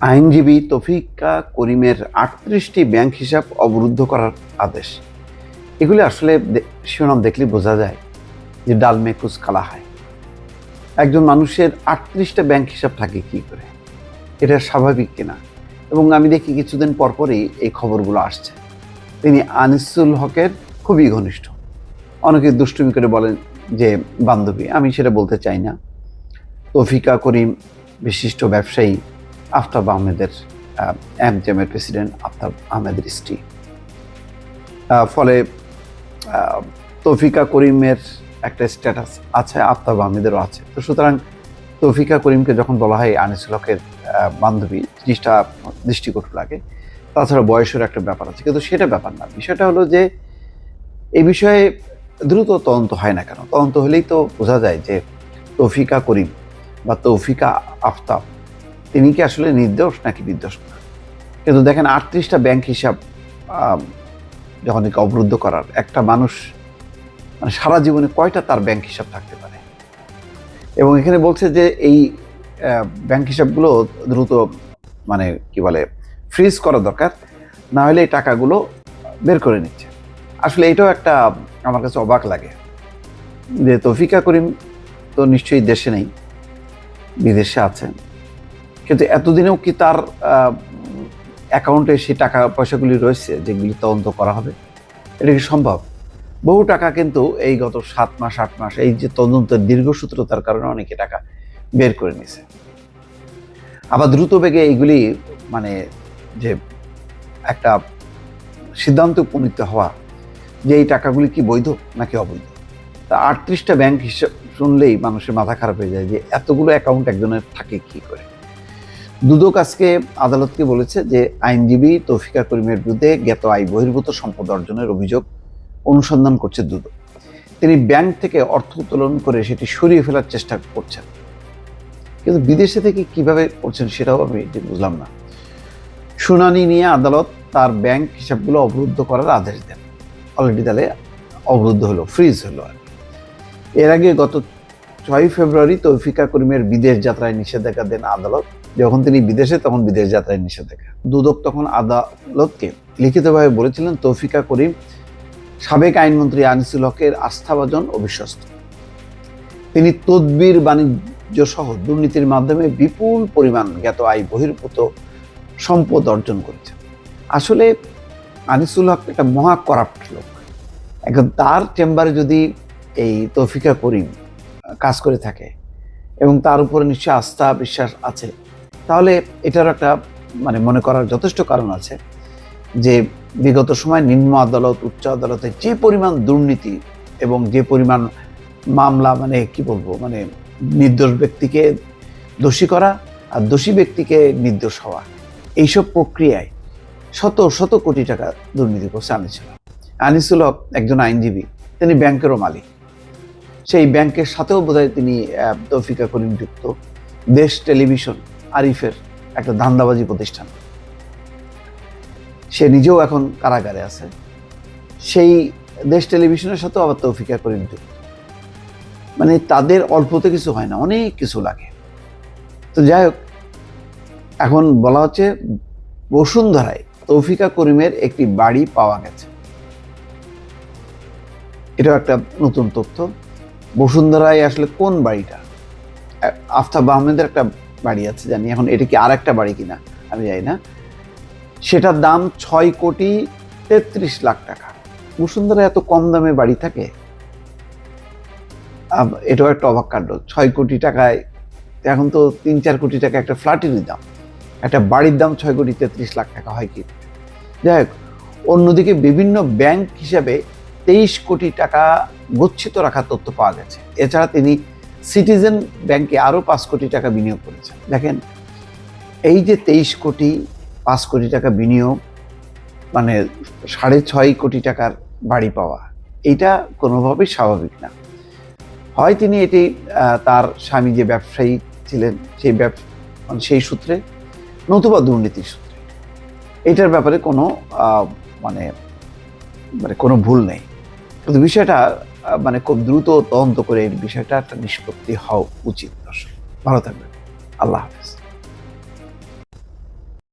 আইনজীবী তফিকা করিমের আটত্রিশটি ব্যাংক হিসাব অবরুদ্ধ করার আদেশ। এগুলি আসলে শিরোনাম দেখলে বোঝা যায় যে ডাল মেকুস কালা হয় একজন মানুষের আটত্রিশটা ব্যাংক হিসাব থাকে কি করে? এটা স্বাভাবিক কিনা? এবং আমি দেখি কিছুদিন পরপরই এই খবরগুলো আসছে। তিনি আনিসুল হকের খুবই ঘনিষ্ঠ। অনেকে দুষ্টুমি করে বলেন যে, বান্ধবী, আমি সেটা বলতে চাই না। তফিকা করিম, বিশিষ্ট ব্যবসায়ী আফতাব আহমেদের এম জেমের প্রেসিডেন্ট আফতাব আহমেদের স্ত্রী ফলে তৌফিকা করিমের একটা স্ট্যাটাস আছে, আফতাব আহমেদেরও আছে। তো সুতরাং তৌফিকা করিমকে যখন বলা হয় আনিসুল হকের বান্ধবী, জিনিসটা দৃষ্টিকটু লাগে। তাছাড়া বয়সের একটা ব্যাপার আছে, কিন্তু সেটা ব্যাপার না। বিষয়টা হলো যে, এই বিষয়ে দ্রুত তদন্ত হয় না কেন? তদন্ত হলেই তো বোঝা যায় যে তৌফিকা করিম বা তৌফিকা আফতাব তিনি কি আসলে নির্দোষ নাকি নির্দোষ না কিন্তু দেখেন, আটত্রিশটা ব্যাংক হিসাব যখন একে অবরুদ্ধ করার, একটা মানুষ মানে সারা জীবনে কয়টা তার ব্যাংক হিসাব থাকতে পারে? এবং এখানে বলছে যে এই ব্যাংক হিসাবগুলো দ্রুত মানে কি বলে ফ্রিজ করা দরকার, না হলে এই টাকাগুলো বের করে নিচ্ছে। আসলে এটাও একটা আমার কাছে অবাক লাগে। যে তৌফিকা করিম তো নিশ্চয়ই দেশে নেই, বিদেশে আছেন। কিন্তু এতদিনেও কি তার অ্যাকাউন্টে সেই টাকা, পয়সাগুলি রয়েছে যেগুলি তদন্ত করা হবে? এটা কি সম্ভব? বহু টাকা কিন্তু এই গত সাত মাস, আট মাস এই যে তদন্তের দীর্ঘসূত্রতার কারণে অনেকে টাকা বের করে নিছে আবার দ্রুত বেগে এইগুলি মানে যে একটা সিদ্ধান্তে উপনীত হওয়া, যে এই টাকাগুলি কি বৈধ নাকি অবৈধ? তা আটত্রিশটা ব্যাংক হিসাব শুনলেই মানুষের মাথা খারাপ হয়ে যায় যে এতগুলো অ্যাকাউন্ট একজনের থাকে কি করে? দুদক আজকে আদালতকে বলেছে যে আইনজীবী তৌফিকা করিমের বিরুদ্ধে জ্ঞাত আয় বহির্ভূত সম্পদ অর্জনের অভিযোগ অনুসন্ধান করছে দুদক। তিনি ব্যাংক থেকে অর্থ উত্তোলন করে সেটি সরিয়ে ফেলার চেষ্টা করছেন। কিন্তু বিদেশে থেকে কীভাবে করছেন সেটাও আমি ঠিক বুঝলাম না। শুনানি নিয়ে আদালত তার ব্যাংক হিসাবগুলো অবরুদ্ধ করার আদেশ দেন। অলরেডি তাহলে অবরুদ্ধ হলো, ফ্রিজ হলো আর এর আগে গত ছয় ফেব্রুয়ারি তৌফিকা করিমের বিদেশ যাত্রায় নিষেধাজ্ঞা দেন আদালত। যখন তিনি বিদেশে, তখন বিদেশ যাত্রায় নিষেধাজ্ঞা। দুদক তখন আদালতকে লিখিতভাবে বলেছিলেন, তৌফিকা করিম, সাবেক আইনমন্ত্রী আনিসুল হকের আস্থাভাজন ও বিশ্বস্ত তিনি তদবির বাণিজ্য সহ দুর্নীতির মাধ্যমে বিপুল পরিমাণ জ্ঞাত আয় বহির্ভূত সম্পদ অর্জন করেছেন। আসলে আনিসুল হক একটা মহা করাপ্ট লোক। এখন তার চেম্বারে যদি এই তৌফিকা করিম কাজ করে থাকে এবং তার উপরে নিশ্চয় আস্থা, বিশ্বাস আছে তাহলে এটার একটা মানে মনে করার যথেষ্ট কারণ আছে যে বিগত সময় নিম্ন আদালত, উচ্চ আদালতে যে পরিমাণ দুর্নীতি এবং যে পরিমাণ মামলা মানে কি বলব মানে নির্দোষ ব্যক্তিকে দোষী করা আর দোষী ব্যক্তিকে নির্দোষ হওয়া, এইসব প্রক্রিয়ায় শত শত কোটি টাকা দুর্নীতি করছে আনিসুল আনিসুল হক একজন আইনজীবী, তিনি ব্যাংকেরও মালিক। সেই ব্যাংকের সাথেও বোধহয় তিনি তৌফিকা করিম যুক্ত দেশ টেলিভিশন আরিফের একটা ধান্দাবাজি প্রতিষ্ঠান। সে নিজেও এখন কারাগারে আছে। সেই দেশ টেলিভিশনের সাথেও আবার তৌফিকা করিম যুক্ত মানে তাদের অল্পতে কিছু হয় না, অনেক কিছু লাগে। তো যাই হোক, এখন বলা হচ্ছে বসুন্ধরায় তৌফিকা করিমের একটি বাড়ি পাওয়া গেছে। এটাও একটা নতুন তথ্য। বসুন্ধরায় আসলে কোন বাড়িটা? আফতাব আহমেদের একটা বাড়ি আছে, জানি। এখন এটা কি আর একটা বাড়ি কিনা? আমি জানি না। সেটার দাম ছয় কোটি তেত্রিশ লাখ টাকা। বসুন্ধরা এত কম দামে বাড়ি থাকে? এটাও একটা অবাক কাণ্ড। ছয় কোটি টাকায়, এখন তো তিন চার কোটি টাকা একটা ফ্ল্যাটেরই দাম। একটা বাড়ির দাম ছয় কোটি তেত্রিশ লাখ টাকা হয় কি? যাই হোক, অন্যদিকে বিভিন্ন ব্যাংক হিসাবে তেইশ কোটি টাকা গচ্ছিত রাখার তথ্য পাওয়া গেছে। এছাড়া তিনি সিটিজেন ব্যাংকে আরও পাঁচ কোটি টাকা বিনিয়োগ করেছে। দেখেন, এই যে তেইশ কোটি, পাঁচ কোটি টাকা বিনিয়োগ মানে সাড়ে ছয় কোটি টাকার বাড়ি পাওয়া এইটা কোনোভাবেই স্বাভাবিক না। হয় তিনি এটি তার স্বামী যে ব্যবসায়ী ছিলেন, সেই ব্যব মানে সেই সূত্রে, নতুবা দুর্নীতির সূত্রে। এটার ব্যাপারে কোনো মানে মানে কোনো ভুল নেই। কিন্তু বিষয়টা মানে খুব দ্রুত তদন্ত করে এই বিষয়টা একটা নিষ্পত্তি হওয়া উচিত। দর্শক, ভালো থাকবেন। আল্লাহ হাফেজ।